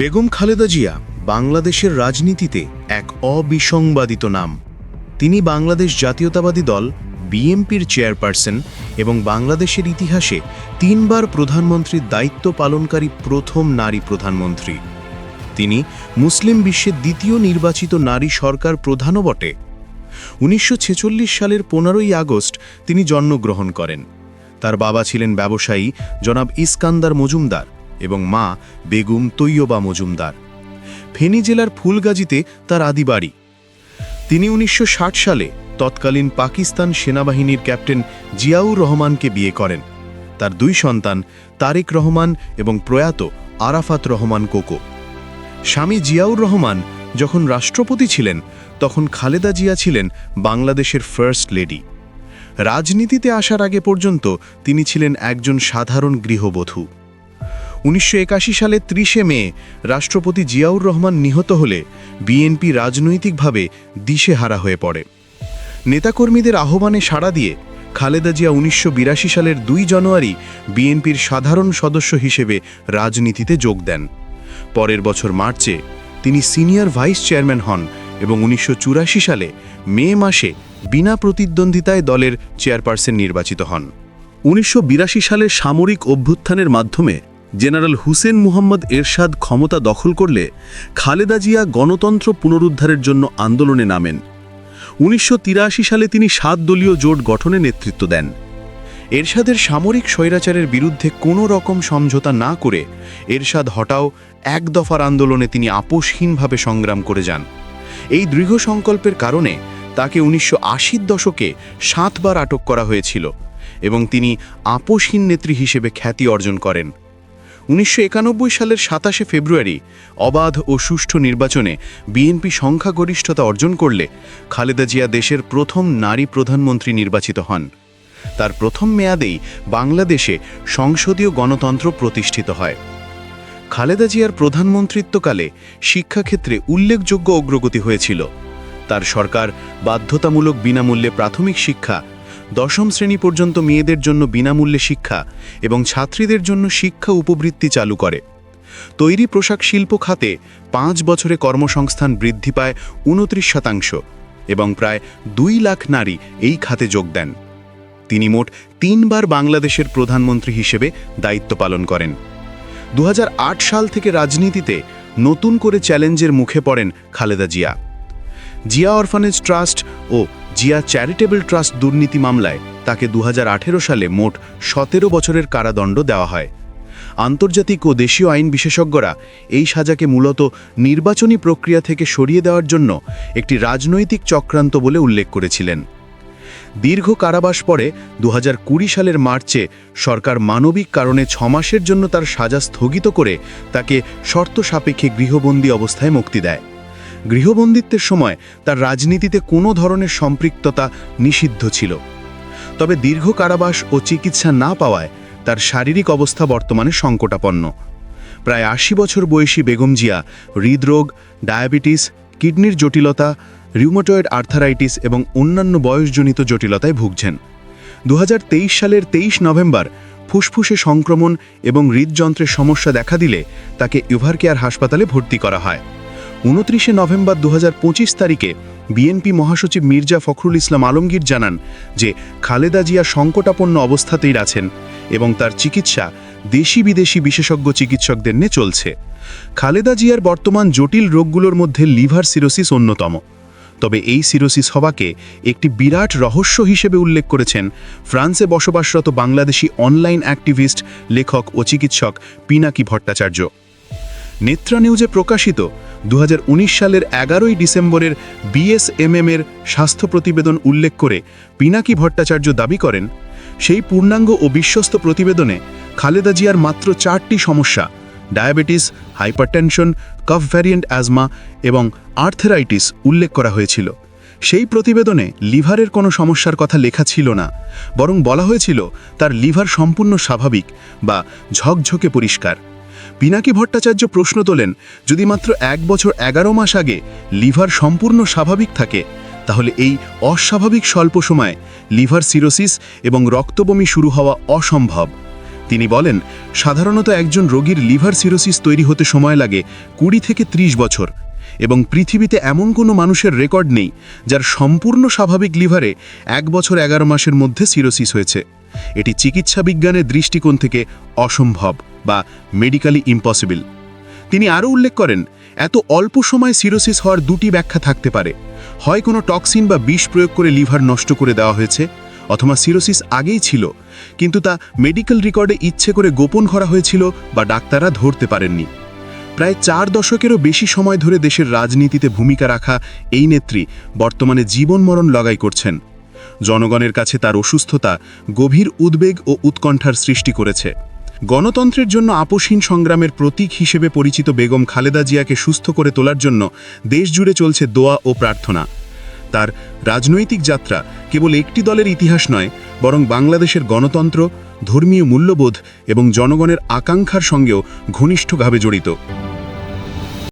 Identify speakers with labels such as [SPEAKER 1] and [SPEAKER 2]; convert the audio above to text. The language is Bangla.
[SPEAKER 1] বেগম খালেদা জিয়া বাংলাদেশের রাজনীতিতে এক অবিসংবাদিত নাম। তিনি বাংলাদেশ জাতীয়তাবাদী দল বিএমপির চেয়ারপারসন এবং বাংলাদেশের ইতিহাসে তিনবার প্রধানমন্ত্রীর দায়িত্ব পালনকারী প্রথম নারী প্রধানমন্ত্রী। তিনি মুসলিম বিশ্বের দ্বিতীয় নির্বাচিত নারী সরকার প্রধানও বটে। উনিশশো ছেচল্লিশ সালের পনেরোই আগস্ট তিনি জন্মগ্রহণ করেন। তার বাবা ছিলেন ব্যবসায়ী জনাব ইস্কান্দার মজুমদার। এবং মা বেগুম তৈয়বা মজুমদার। ফেনী জেলার ফুলগাজীতে তার আদি বাড়ি। তিনি উনিশশো ষাট সালে তৎকালীন পাকিস্তান সেনাবাহিনীর ক্যাপ্টেন জিয়াউর রহমানকে বিয়ে করেন। তার দুই সন্তান তারেক রহমান এবং প্রয়াত আরাফাত রহমান কোকো। স্বামী জিয়াউর রহমান যখন রাষ্ট্রপতি ছিলেন, তখন খালেদা জিয়া ছিলেন বাংলাদেশের ফার্স্ট লেডি। রাজনীতিতে আসার আগে পর্যন্ত তিনি ছিলেন একজন সাধারণ গৃহবধূ। উনিশশো সালে ত্রিশে মে রাষ্ট্রপতি জিয়াউর রহমান নিহত হলে বিএনপি রাজনৈতিকভাবে দিশেহারা হয়ে পড়ে। নেতাকর্মীদের আহ্বানে সাড়া দিয়ে খালেদা জিয়া উনিশশো বিরাশি সালের দুই জানুয়ারি বিএনপির সাধারণ সদস্য হিসেবে রাজনীতিতে যোগ দেন। পরের বছর মার্চে তিনি সিনিয়র ভাইস চেয়ারম্যান হন এবং উনিশশো চুরাশি সালে মে মাসে বিনা প্রতিদ্বন্দ্বিতায় দলের চেয়ারপারসন নির্বাচিত হন।
[SPEAKER 2] উনিশশো বিরাশি সালের সামরিক অভ্যুত্থানের মাধ্যমে জেনারেল হুসেন মুহাম্মদ এরশাদ ক্ষমতা দখল করলে খালেদা জিয়া গণতন্ত্র পুনরুদ্ধারের জন্য আন্দোলনে নামেন। উনিশশো তিরাশি সালে তিনি সাত দলীয় জোট গঠনে নেতৃত্ব দেন।
[SPEAKER 1] এরশাদের সামরিক স্বৈরাচারের বিরুদ্ধে কোনো রকম সমঝোতা না করে এরশাদ হটাও এক দফার আন্দোলনে তিনি আপোষহীনভাবে সংগ্রাম করে যান। এই দৃঢ় সংকল্পের কারণে তাকে উনিশশো আশির দশকে সাতবার আটক করা হয়েছিল এবং তিনি আপোষহীন নেত্রী হিসেবে খ্যাতি অর্জন করেন। উনিশশো একানব্বই সালের সাতাশে ফেব্রুয়ারি অবাধ ও সুষ্ঠু নির্বাচনে বিএনপি সংখ্যাগরিষ্ঠতা অর্জন করলে খালেদা জিয়া দেশের প্রথম নারী প্রধানমন্ত্রী নির্বাচিত হন। তার প্রথম মেয়াদেই বাংলাদেশে সংসদীয় গণতন্ত্র প্রতিষ্ঠিত হয়। খালেদা জিয়ার প্রধানমন্ত্রিত্বকালে শিক্ষাক্ষেত্রে উল্লেখযোগ্য অগ্রগতি হয়েছিল। তার সরকার বাধ্যতামূলক বিনামূল্যে প্রাথমিক শিক্ষা দশম শ্রেণি পর্যন্ত মেয়েদের জন্য বিনামূল্যে শিক্ষা এবং ছাত্রীদের জন্য শিক্ষা উপবৃত্তি চালু করে। তৈরি পোশাক শিল্প খাতে পাঁচ বছরে কর্মসংস্থান বৃদ্ধি পায় উনত্রিশ শতাংশ এবং প্রায় দুই লাখ নারী এই খাতে যোগ দেন। তিনি মোট তিনবার বাংলাদেশের প্রধানমন্ত্রী হিসেবে দায়িত্ব পালন করেন। দু হাজার আট সাল থেকে রাজনীতিতে নতুন করে চ্যালেঞ্জের মুখে পড়েন খালেদা জিয়া। জিয়া অরফানেজ ট্রাস্ট ও জিয়া চ্যারিটেবল ট্রাস্ট দুর্নীতি মামলায় তাকে দু হাজার আঠেরো সালে মোট সতেরো বছরের কারাদণ্ড দেওয়া হয়। আন্তর্জাতিক ও দেশীয় আইন বিশেষজ্ঞরা এই সাজাকে মূলত নির্বাচনী প্রক্রিয়া থেকে সরিয়ে দেওয়ার জন্য একটি রাজনৈতিক চক্রান্ত বলে উল্লেখ করেছিলেন। দীর্ঘ কারাবাস পরে দু হাজার কুড়ি সালের মার্চে সরকার মানবিক কারণে ছমাসের জন্য তার সাজা স্থগিত করে তাকে শর্ত সাপেক্ষে গৃহবন্দী অবস্থায় মুক্তি দেয়। গৃহবন্দিত্বের সময় তার রাজনীতিতে কোনো ধরনের সম্পৃক্ততা নিষিদ্ধ ছিল। তবে দীর্ঘ কারাবাস ও চিকিৎসা না পাওয়ায় তার শারীরিক অবস্থা বর্তমানে সংকটাপন্ন। প্রায় আশি বছর বয়সী বেগম জিয়া হৃদরোগ, ডায়াবেটিস, কিডনির জটিলতা, রিউমাটয়েড আর্থারাইটিস এবং অন্যান্য বয়সজনিত জটিলতায় ভুগছেন। দু হাজার তেইশ সালের তেইশ নভেম্বর ফুসফুসে সংক্রমণ এবং হৃদযন্ত্রের সমস্যা দেখা দিলে তাকে ইভার কেয়ার হাসপাতালে ভর্তি করা হয়। উনত্রিশে নভেম্বর দু হাজার পঁচিশ তারিখে বিএনপি মহাসচিব মির্জা ফখরুল ইসলাম আলমগীর জানান যে খালেদা জিয়া সংকটাপন্ন অবস্থাতেই আছেন এবং তার চিকিৎসা দেশি বিদেশি বিশেষজ্ঞ চিকিৎসকদের নিয়ে চলছে। খালেদা জিয়ার বর্তমান জটিল রোগগুলোর মধ্যে লিভার সিরোসিস অন্যতম। তবে এই সিরোসিস হওয়াকে একটি বিরাট রহস্য হিসেবে উল্লেখ করেছেন ফ্রান্সে বসবাসরত বাংলাদেশি অনলাইন অ্যাক্টিভিস্ট, লেখক ও চিকিৎসক পিনাকি ভট্টাচার্য। নেত্রা নিউজে প্রকাশিত দু হাজার উনিশ সালের এগারোই ডিসেম্বরের বিএসএমএম এর স্বাস্থ্য প্রতিবেদন উল্লেখ করে পিনাকি ভট্টাচার্য দাবি করেন, সেই পূর্ণাঙ্গ ও বিশ্বস্ত প্রতিবেদনে খালেদা জিয়ার মাত্র চারটি সমস্যা, diabetes, hypertension, cough variant asthma এবং আর্থেরাইটিস উল্লেখ করা হয়েছিল। সেই প্রতিবেদনে লিভারের কোনো সমস্যার কথা লেখা ছিল না, বরং বলা হয়েছিল তার লিভার সম্পূর্ণ স্বাভাবিক বা ঝকঝকে পরিষ্কার। পিনাকি ভট্টাচার্য প্রশ্ন তোলেন, যদি মাত্র এক বছর এগারো মাস আগে লিভার সম্পূর্ণ স্বাভাবিক থাকে, তাহলে এই অস্বাভাবিক স্বল্প সময়ে লিভার সিরোসিস এবং রক্তবমি শুরু হওয়া অসম্ভব। তিনি বলেন, সাধারণত একজন রোগীর লিভার সিরোসিস তৈরি হতে সময় লাগে কুড়ি থেকে ৩০ বছর এবং পৃথিবীতে এমন কোনো মানুষের রেকর্ড নেই যার সম্পূর্ণ স্বাভাবিক লিভারে এক বছর এগারো মাসের মধ্যে সিরোসিস হয়েছে। এটি চিকিৎসা বিজ্ঞানের দৃষ্টিকোণ থেকে অসম্ভব। বা মেডিক্যালি ইম্পসিবল তিনি আরও উল্লেখ করেন, এত অল্প সময় সিরোসিস হওয়ার দুটি ব্যাখ্যা থাকতে পারে। হয় কোনো টক্সিন বা বিষ প্রয়োগ করে লিভার নষ্ট করে দেওয়া হয়েছে, অথবা সিরোসিস আগেই ছিল, কিন্তু তা মেডিকেল রেকর্ডে ইচ্ছে করে গোপন করা হয়েছিল বা ডাক্তাররা ধরতে পারেননি। প্রায় চার দশকেরও বেশি সময় ধরে দেশের রাজনীতিতে ভূমিকা রাখা এই নেত্রী বর্তমানে জীবন মরণ লগাই করছেন। জনগণের কাছে তার অসুস্থতা, গভীর উদ্বেগ ও উৎকণ্ঠার সৃষ্টি করেছে। গণতন্ত্রের জন্য আপোষহীন সংগ্রামের প্রতীক হিসেবে পরিচিত বেগম খালেদা জিয়াকে সুস্থ করে তোলার জন্য দেশ জুড়ে চলছে দোয়া ও প্রার্থনা। তার রাজনৈতিক যাত্রা কেবল একটি দলের ইতিহাস নয়, বরং বাংলাদেশের গণতন্ত্র, ধর্মীয় মূল্যবোধ এবং জনগণের আকাঙ্ক্ষার সঙ্গেও ঘনিষ্ঠভাবে জড়িত।